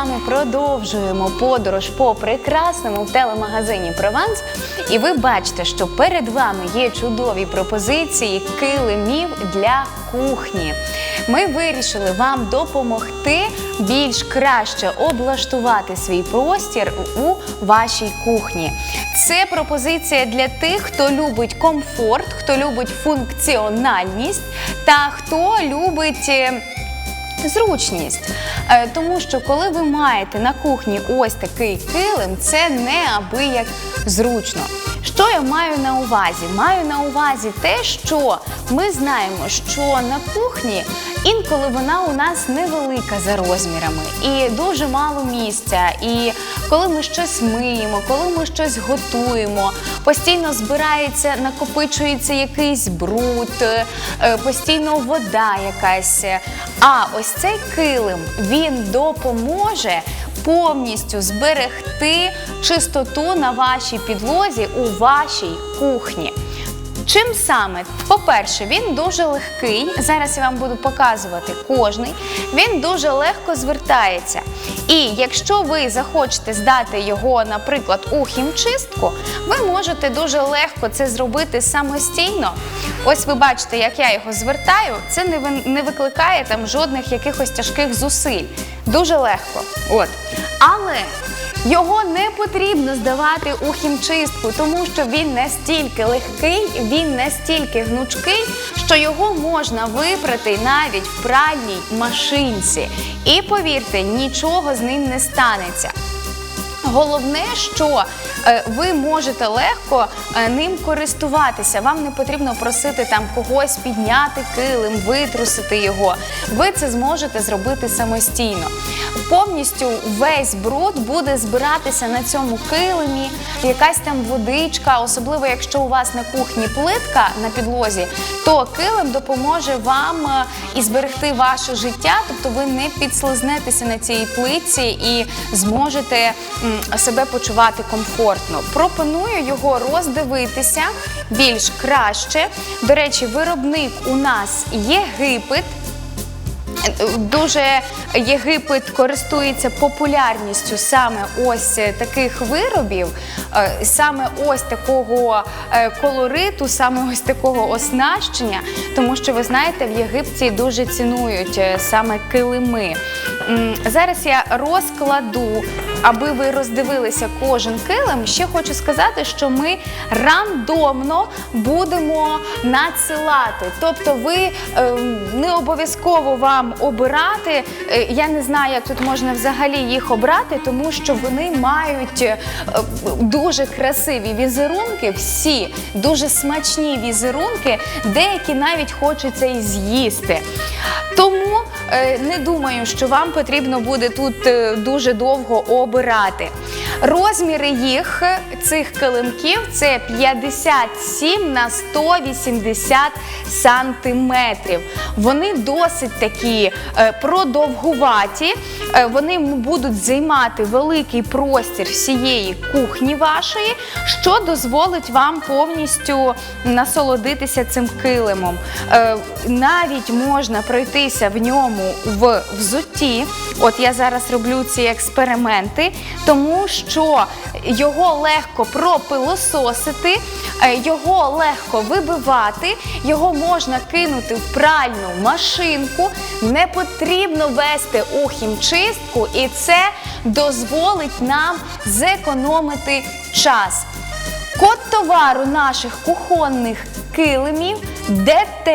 вами продовжуємо подорож по прекрасному телемагазині Прованс. І ви бачите, що перед вами є чудові пропозиції килимів для кухні. Ми вирішили вам допомогти більш краще облаштувати свій простір у вашій кухні. Це пропозиція для тих, хто любить комфорт, хто любить функціональність та хто любить. е, Зручність, тому що коли ви маєте на кухні ось такий килим, це неабияк зручно. Що я маю на увазі? Маю на увазі те, що ми знаємо, що на кухні інколи вона у нас невелика за розмірами і дуже мало місця. І коли ми щось миємо, коли ми щось готуємо, постійно збирається, накопичується якийсь бруд, е, постійно вода якась. А ось цей килим він допоможе повністю зберегти чистоту на вашій підлозі у вашій кухні. Чим саме? По-перше, він дуже легкий. Зараз я вам буду показувати кожний. Він дуже легко звертається. І якщо ви захочете здати його, наприклад, у хімчистку, ви можете дуже легко це зробити самостійно. Ось ви бачите, як я його звертаю. Це не ви- не викликає там жодних якихось тяжких зусиль. Дуже легко. От. Але його не потрібно здавати у хімчистку, тому що він настільки легкий, він настільки гнучкий, що його можна випрати навіть в пральній машинці. І повірте, нічого з ним не станеться. Головне, що ви можете легко е, ним користуватися. Вам не потрібно просити там когось підняти килим, витрусити його. Ви це зможете зробити самостійно. Повністю весь бруд буде збиратися на цьому килимі, якась там водичка, особливо якщо у вас на кухні плитка на підлозі, то килим допоможе вам е, і зберегти ваше життя, тобто ви не підслизнетеся на цій плитці і зможете себе почувати комфортно. Пропоную його роздивитися більш краще. До речі, виробник у нас Єгипет. Дуже Єгипет користується популярністю саме ось таких виробів, е, саме ось такого е, колориту, саме ось такого оснащення, тому що ви знаєте, в Єгипті дуже цінують е, саме килими. Зараз я розкладу, аби ви роздивилися кожен килим. Ще хочу сказати, що ми рандомно будемо надсилати. Тобто, ви е, не обов'язково вам обирати. Е, Я не знаю, як тут можна взагалі їх обрати, тому що вони мають е, дуже красиві візерунки, всі дуже смачні візерунки, деякі навіть хочеться і з'їсти. Тому не думаю, що вам потрібно буде тут е, дуже довго обирати. Розміри їх, цих килимків, це 57 на 180 сантиметрів. Вони досить такі е, продовгуваті, е, вони будуть займати великий простір всієї кухні вашої, що дозволить вам повністю насолодитися цим килимом. Е, Навіть можна пройтися в ньому в взутті. От я зараз роблю ці експерименти, тому що його легко пропилососити, е, його легко вибивати, його можна кинути в пральну машинку, не потрібно вести у хімчистку, і це дозволить нам зекономити час. Код товару наших кухонних килимів ДТ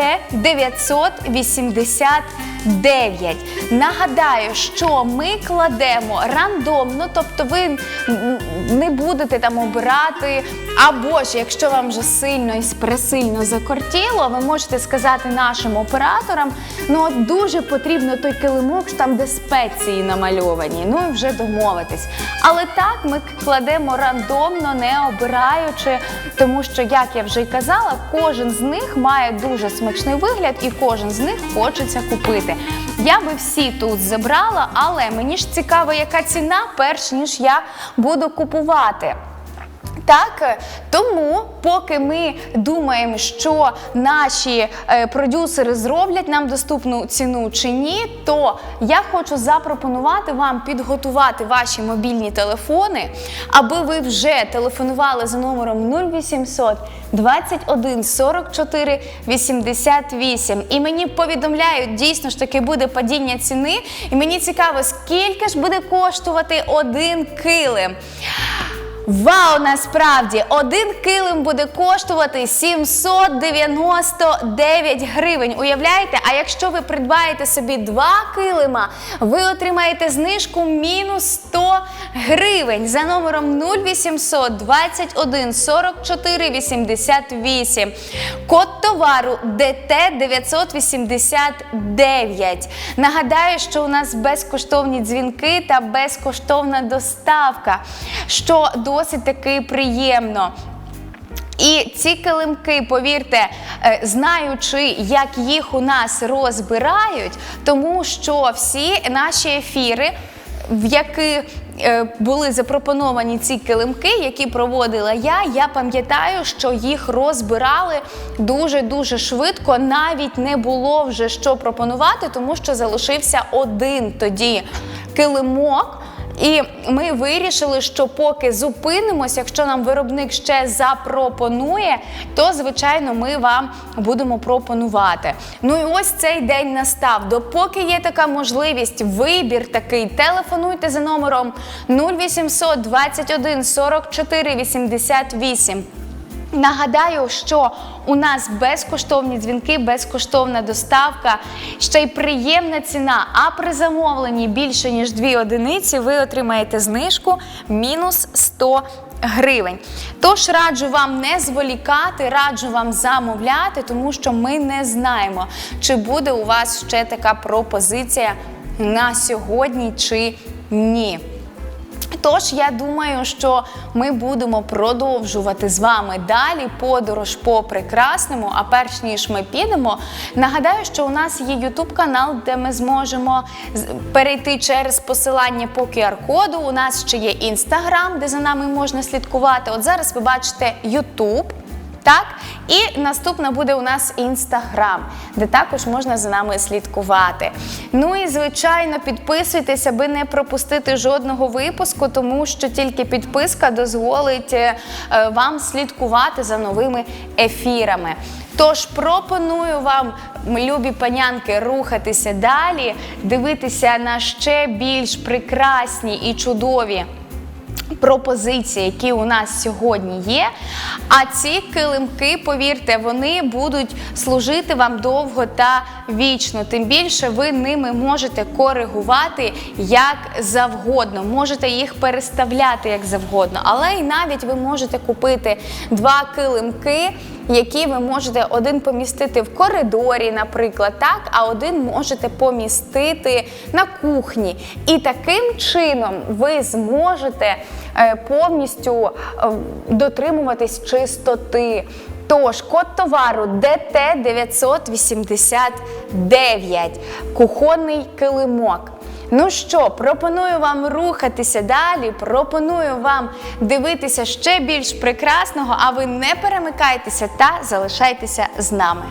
989. Нагадаю, що ми кладемо рандомно, тобто ви не будете там обирати. Або ж, якщо вам вже сильно і пресильно закортіло, ви можете сказати нашим операторам, ну от дуже потрібно той килимок, там де спеції намальовані. Ну і вже домовитись. Але так ми кладемо рандомно, не обираючи, тому що, як я вже й казала, кожен з них має дуже смачний вигляд, і кожен з них хочеться купити. Я би всі тут забрала, але мені ж цікаво, яка ціна, перш ніж я буду купувати. Так, тому поки ми думаємо, що наші е, продюсери зроблять нам доступну ціну чи ні, то я хочу запропонувати вам підготувати ваші мобільні телефони, аби ви вже телефонували за номером 0800 21 44 88. І мені повідомляють, дійсно ж таки буде падіння ціни. І мені цікаво, скільки ж буде коштувати один килим. Вау, насправді один килим буде коштувати 799 гривень. Уявляєте? А якщо ви придбаєте собі два килима, ви отримаєте знижку мінус 100 гривень за номером 0800 21 44 88. Код товару ДТ 989. Нагадаю, що у нас безкоштовні дзвінки та безкоштовна доставка, що досить таки приємно. І ці килимки, повірте, е, знаючи, як їх у нас розбирають, тому що всі наші ефіри, в які е, були запропоновані ці килимки, які проводила я, я пам'ятаю, що їх розбирали дуже-дуже швидко. Навіть не було вже що пропонувати, тому що залишився один тоді килимок. І ми вирішили, що поки зупинимось, якщо нам виробник ще запропонує, то звичайно ми вам будемо пропонувати. Ну і ось цей день настав. Допоки є така можливість, вибір такий, телефонуйте за номером 0800 21 44 88. Нагадаю, що у нас безкоштовні дзвінки, безкоштовна доставка, ще й приємна ціна. А при замовленні більше ніж дві одиниці ви отримаєте знижку мінус 100 гривень. Тож раджу вам не зволікати, раджу вам замовляти, тому що ми не знаємо, чи буде у вас ще така пропозиція на сьогодні чи ні. Тож я думаю, що ми будемо продовжувати з вами далі подорож по прекрасному. А перш ніж ми підемо, нагадаю, що у нас є YouTube канал, де ми зможемо перейти через посилання по QR-коду. У нас ще є Instagram, де за нами можна слідкувати. От зараз ви бачите YouTube. Так, і наступна буде у нас інстаграм, де також можна за нами слідкувати. Ну і звичайно, підписуйтесь, аби не пропустити жодного випуску, тому що тільки підписка дозволить е, е, вам слідкувати за новими ефірами. Тож пропоную вам, любі панянки, рухатися далі, дивитися на ще більш прекрасні і чудові пропозиції, які у нас сьогодні є. А ці килимки, повірте, вони будуть служити вам довго та вічно. Тим більше ви ними можете коригувати як завгодно, можете їх переставляти як завгодно. Але і навіть ви можете купити два килимки. Які ви можете один помістити в коридорі, наприклад, так, а один можете помістити на кухні. І таким чином ви зможете е, повністю е, дотримуватись чистоти. Тож, код товару ДТ 989, кухонний килимок. Ну що, пропоную вам рухатися далі, пропоную вам дивитися ще більш прекрасного, а ви не перемикайтеся та залишайтеся з нами.